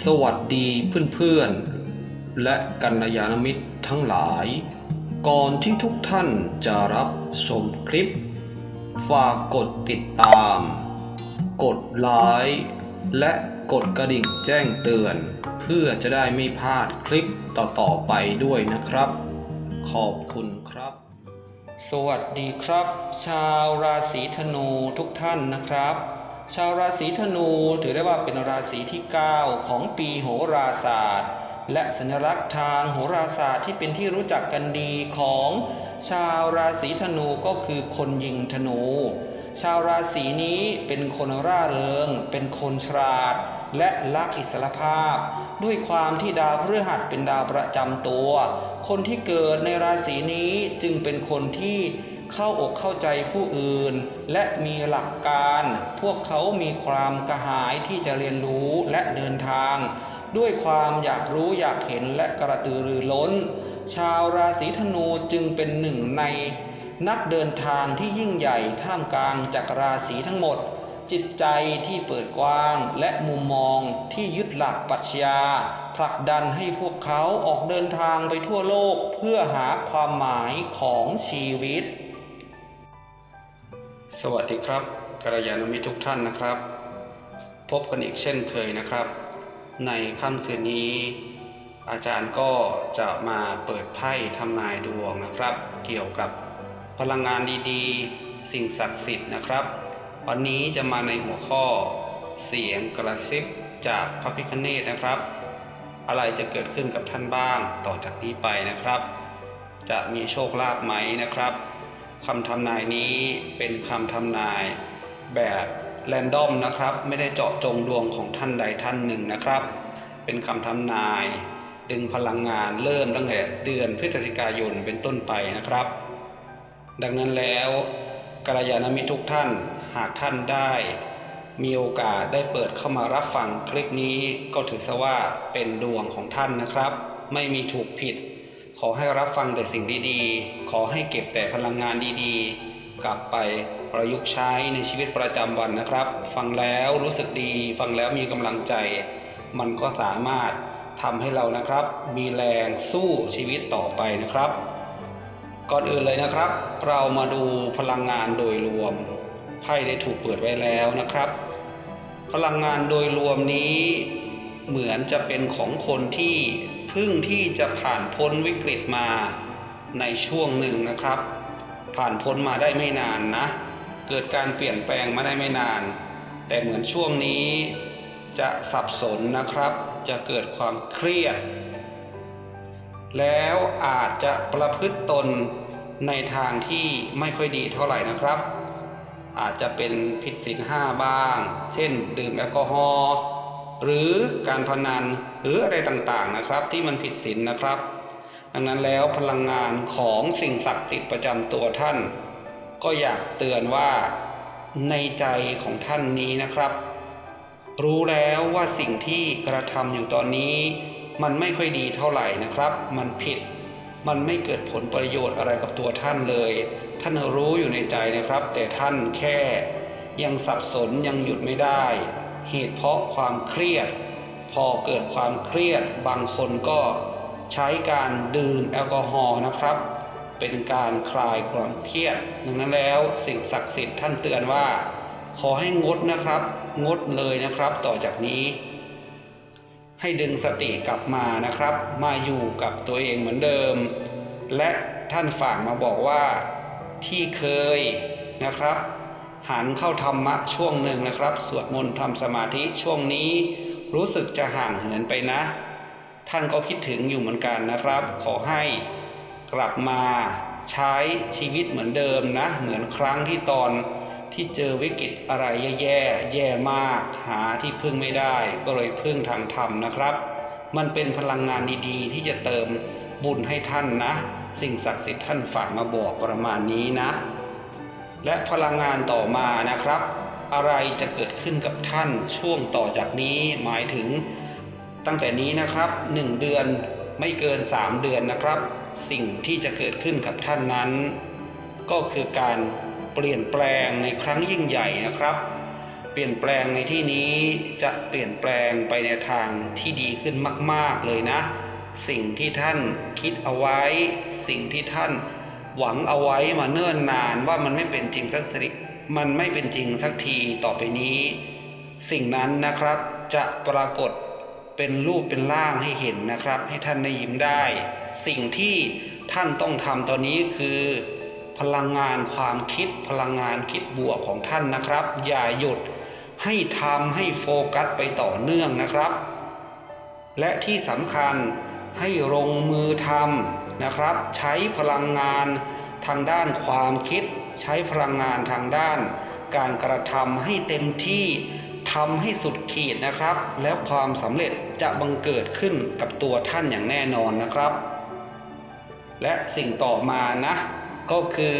สวัสดีเพื่อนๆ และกัลยาณมิตรทั้งหลาย ก่อนที่ทุกท่านจะรับชมคลิป ฝากกดติดตาม กดไลค์และกดกระดิ่งแจ้งเตือน เพื่อจะได้ไม่พลาดคลิปต่อๆไปด้วยนะครับ ขอบคุณครับ สวัสดีครับ ชาวราศีธนูทุกท่านนะครับ ชาวราศีธนูถือได้ว่าเป็นราศีที่ 9 ของปีโหราศาสตร์ และสัญลักษณ์ทางโหราศาสตร์ที่เป็นที่รู้จักกันดีของชาวราศีธนูก็คือคนยิงธนู ชาวราศีนี้เป็นคนร่าเริง เป็นคนฉลาด และรักอิสรภาพ ด้วยความที่ดาวพฤหัสเป็นดาวประจำตัว คนที่เกิดในราศีนี้จึงเป็นคนที่ เข้าอกเข้าใจผู้อื่น และมีหลักการ พวกเขามีความกระหายที่จะเรียนรู้และเดินทาง ด้วยความอยากรู้อยากเห็นและกระตือรือร้น ชาวราศีธนูจึงเป็นหนึ่งในนักเดินทางที่ยิ่งใหญ่ท่ามกลางจักรราศีทั้งหมด จิตใจที่เปิดกว้างและมุมมองที่ยึดหลักปรัชญาผลักดันให้พวกเขาออกเดินทางไปทั่วโลกเพื่อหาความหมายของชีวิต สวัสดีครับกัลยาณมิตรทุกท่านนะครับ พบกันอีกเช่นเคยนะครับ ในค่ำคืนนี้ อาจารย์ก็จะมาเปิดไพ่ทำนายดวงนะครับ เกี่ยวกับพลังงานดีๆ สิ่งศักดิ์สิทธิ์นะครับ วันนี้จะมาในหัวข้อเสียงกระซิบจากพระพิคเนตนะครับ อะไรจะเกิดขึ้นกับท่านบ้างต่อจากนี้ไปนะครับ จะมีโชคลาภไหมนะครับ คำทำนายนี้เป็นคำทำนายแบบแรนดอมนะครับ ไม่ได้เจาะจงดวงของท่านใดท่านหนึ่งนะครับ เป็นคำทำนาย ดึงพลังงานเริ่มตั้งแต่เดือนพฤศจิกายนเป็นต้นไปนะครับ ดังนั้นแล้วกัลยาณมิตรทุกท่านหากท่านได้ มีโอกาสได้เปิดเข้ามารับฟังคลิปนี้ก็ถือซะว่าเป็นดวงของท่านนะครับ ไม่มีถูกผิด ขอให้รับฟังแต่สิ่งดีๆ ขอให้เก็บแต่พลังงานดีๆ กลับไปประยุกต์ใช้ในชีวิตประจำวันนะครับ ฟังแล้วรู้สึกดี ฟังแล้วมีกำลังใจ มันก็สามารถทำให้เรานะครับ มีแรงสู้ชีวิตต่อไปนะครับ ก่อนอื่นเลยนะครับ เรามาดูพลังงานโดยรวมไพ่ได้ถูกเปิดไว้แล้วนะครับ พลังงานโดยรวมนี้เหมือนจะเป็นของคนที่ เพึ่งที่จะผ่านพ้นวิกฤตมาในช่วงหนึ่งนะครับ ผ่านพ้นมาได้ไม่นานนะ เกิดการเปลี่ยนแปลงมาได้ไม่นาน แต่เหมือนช่วงนี้จะสับสนนะครับ จะเกิดความเครียด แล้วอาจจะประพฤติตนในทางที่ไม่ค่อยดีเท่าไหร่นะครับ อาจจะเป็นผิดศีลห้าบ้าง เช่น ดื่มแอลกอฮอล์ หรือการพนันหรืออะไรต่างๆนะครับ ที่มันผิดศีลนะครับ ดังนั้นแล้วพลังงานของสิ่งศักดิ์สิทธิ์ประจำตัวท่าน ก็อยากเตือนว่าในใจของท่านนี้นะครับ รู้แล้วว่าสิ่งที่กระทำอยู่ตอนนี้ มันไม่ค่อยดีเท่าไหร่นะครับ มันผิดมันไม่เกิดผลประโยชน์อะไรกับตัวท่านเลย ท่านรู้อยู่ในใจนะครับ แต่ท่านแค่ยังสับสนยังหยุดไม่ได้ เหตุเพราะความเครียด พอเกิดความเครียดบางคนก็ใช้การดื่มแอลกอฮอล์นะครับ เป็นการคลายความเครียดดังนั้นแล้วสิ่งศักดิ์สิทธิ์ท่านเตือนว่า ขอให้งดนะครับ งดเลยนะครับต่อจากนี้ ให้ดึงสติกลับมานะครับ มาอยู่กับตัวเองเหมือนเดิม และท่านฝากมาบอกว่าที่เคยนะครับ หันเข้าธรรมะช่วงหนึ่งนะครับ สวดมนต์ทำสมาธิช่วงนี้รู้สึกจะห่างเหินไปนะ ท่านก็คิดถึงอยู่เหมือนกันนะครับ ขอให้กลับมาใช้ชีวิตเหมือนเดิมนะ เหมือนครั้งที่ตอนที่เจอวิกฤตอะไรแย่ๆแย่มาก หาที่พึ่งไม่ได้ ก็เลยพึ่งทางธรรมนะครับ มันเป็นพลังงานดีๆ ที่จะเติมบุญให้ท่านนะ สิ่งศักดิ์สิทธิ์ท่านฝากมาบอกประมาณนี้นะ และพลังงานต่อมานะครับ อะไรจะเกิดขึ้นกับท่านช่วงต่อจากนี้หมายถึง ตั้งแต่นี้นะครับ 1 เดือนไม่เกิน 3 เดือนนะครับ สิ่งที่จะเกิดขึ้นกับท่านนั้น ก็คือการเปลี่ยนแปลงในครั้งยิ่งใหญ่นะครับ เปลี่ยนแปลงในที่นี้จะเปลี่ยนแปลงไปในทางที่ดีขึ้นมาก ๆเลยนะ สิ่งที่ท่านคิดเอาไว้ สิ่งที่ท่าน หวังเอาไว้มาเนิ่นนานว่ามันไม่เป็นจริงสักสิมันไม่เป็นจริงสักทีต่อไปนี้ สิ่งนั้นนะครับจะปรากฏเป็นรูปเป็นร่างให้เห็นนะครับ ให้ท่านได้ยิ้มได้ สิ่งที่ท่านต้องทำตอนนี้คือ พลังงานความคิดพลังงานคิดบวกของท่านนะครับ อย่าหยุดให้ทำให้โฟกัสไปต่อเนื่องนะครับ และที่สำคัญ ให้ลงมือทำนะครับ ใช้พลังงานทางด้านความคิด ใช้พลังงานทางด้าน การกระทำให้เต็มที่ทำให้สุดขีดนะครับ แล้วความสำเร็จจะบังเกิดขึ้นกับตัวท่านอย่างแน่นอนนะครับ และสิ่งต่อมานะ ก็คือ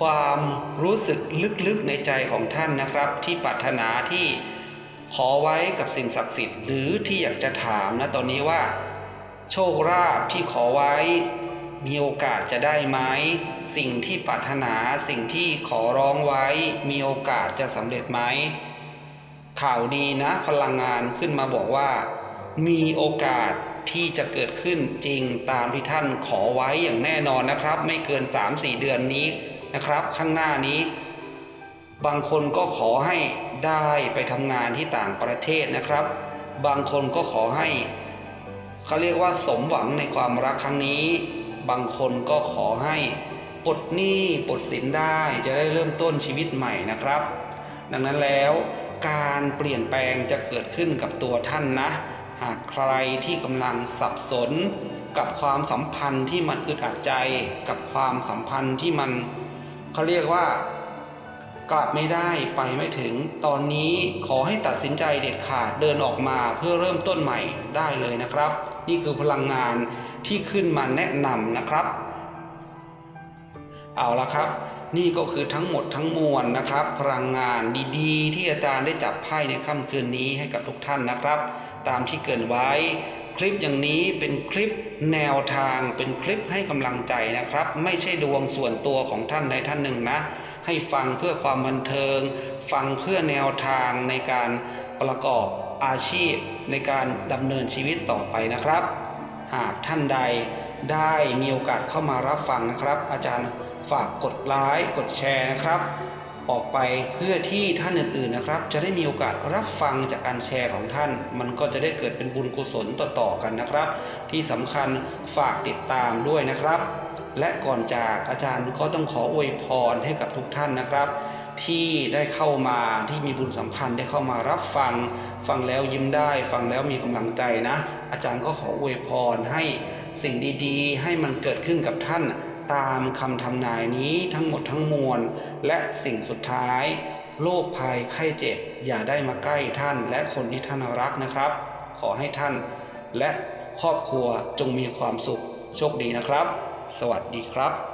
ความรู้สึกลึกๆในใจของท่านนะครับ ที่ปรารถนาที่ขอไว้กับสิ่งศักดิ์สิทธิ์ หรือที่อยากจะถามนะตอนนี้ว่า โชคลาภที่ขอไว้ มีโอกาสจะได้ไหมสิ่งที่ปรารถนาสิ่งที่ขอร้องไว้ มีโอกาสจะสำเร็จไหมข่าวดีนะพลังงานขึ้นมาบอกว่า มีโอกาสที่จะเกิดขึ้นจริงตามที่ท่านขอไว้อย่างแน่นอนนะครับ ไม่เกิน 3-4 เดือนนี้นะครับ ข้างหน้านี้ บางคนก็ขอให้ได้ไปทำงานที่ต่างประเทศนะครับ บางคนก็ขอให้ เขาเรียกว่าสมหวังในความรักครั้งนี้ บางคนก็ขอให้ปลดหนี้ปลดสินได้จะได้เริ่มต้นชีวิตใหม่นะครับ ดังนั้นแล้วการเปลี่ยนแปลงจะเกิดขึ้นกับตัวท่านนะ หากใครที่กำลังสับสน กับความสัมพันธ์ที่มันอึดอัดใจ กับความสัมพันธ์ที่มันเขาเรียกว่า กลับไม่ได้ไปไม่ถึง ตอนนี้ขอให้ตัดสินใจเด็ดขาดเดินออกมาเพื่อเริ่มต้นใหม่ได้เลยนะครับ นี่คือพลังงานที่ขึ้นมาแนะนำนะครับ เอาละครับ นี่ก็คือทั้งหมดทั้งมวลนะครับ พลังงานดีๆ ที่อาจารย์ได้จับไพ่ในค่ำคืนนี้ให้กับทุกท่านนะครับ ตามที่เกินไว้ คลิปอย่างนี้เป็นคลิปแนวทางเป็นคลิปให้กำลังใจนะครับ ไม่ใช่ดวงส่วนตัวของท่านใดท่านหนึ่งนะ ให้ฟังเพื่อความบันเทิง ฟังเพื่อแนวทางในการประกอบอาชีพในการดำเนินชีวิตต่อไปนะครับ หากท่านใดได้มีโอกาสเข้ามารับฟังนะครับ อาจารย์ฝากกดไลค์กดแชร์นะครับ ออกไปเพื่อที่ท่านอื่นๆนะครับ จะได้มีโอกาสรับฟังจากการแชร์ของท่าน มันก็จะได้เกิดเป็นบุญกุศลต่อๆกันนะครับ ที่สำคัญฝากติดตามด้วยนะครับ และก่อนจากอาจารย์ก็ต้องขออวยพรให้กับทุกท่านนะครับ ที่ได้เข้ามาที่มีบุญสัมพันธ์ได้เข้ามารับฟัง ฟังแล้วยิ้มได้ ฟังแล้วมีกำลังใจนะ อาจารย์ก็ขออวยพรให้สิ่งดีๆ ให้มันเกิดขึ้นกับท่าน ตามคำทำนายนี้ทั้งหมดทั้งมวล และสิ่งสุดท้าย โรคภัยไข้เจ็บ อย่าได้มาใกล้ท่านและคนที่ท่านรักนะครับ ขอให้ท่าน และครอบครัวจงมีความสุขโชคดีนะครับ สวัสดีครับ